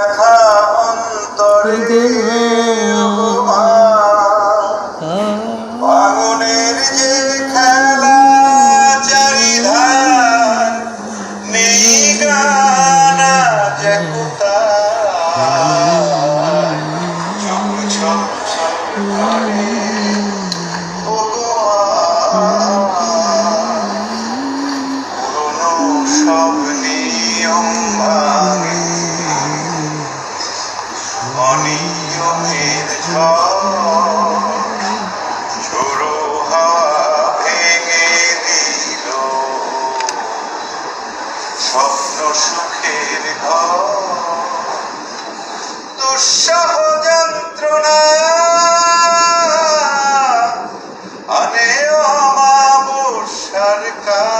ব্যথা অন্তরে আগুনের যে খেলা চারিধার নেই গানা যে কোথায়। ঝুম ঝুম সব স্বপ্ন সুখের ঘর দুঃসহ যন্ত্রণা আনে অমাবস্যার কাল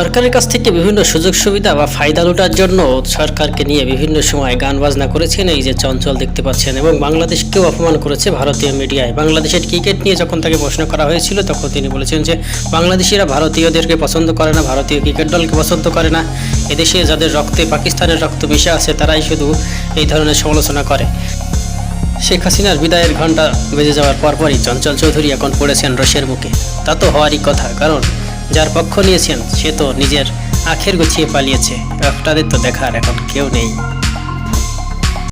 সরকারের কাছ থেকে বিভিন্ন সুযোগ সুবিধা বা ফায়দা লুটার জন্য সরকারকে নিয়ে বিভিন্ন সময় গান বাজনা করেছেন। এই যে চঞ্চল দেখতে পাচ্ছেন এবং বাংলাদেশকেও অপমান করেছে ভারতীয় মিডিয়ায়। বাংলাদেশের ক্রিকেট নিয়ে যখন তাকে প্রশ্ন করা হয়েছিল, তখন তিনি বলেছেন যে, বাংলাদেশিরা ভারতীয়দেরকে পছন্দ করে না, ভারতীয় ক্রিকেট দলকে পছন্দ করে না। এদেশে যাদের রক্তে, পাকিস্তানের রক্ত মিশে আছে, তারাই শুধু এই ধরনের সমালোচনা করে। শেখ হাসিনার বিদায়ের ঘণ্টা বেজে যাওয়ার পরপরই চঞ্চল চৌধুরী এখন পড়েছেন রসের মুখে তা তো হওয়ারই কথা, কারণ যার পক্ষ নিয়েছেন, সে তো নিজের আখের গুছিয়ে পালিয়েছে। আপনাদের তো দেখার এখন কেউ নেই।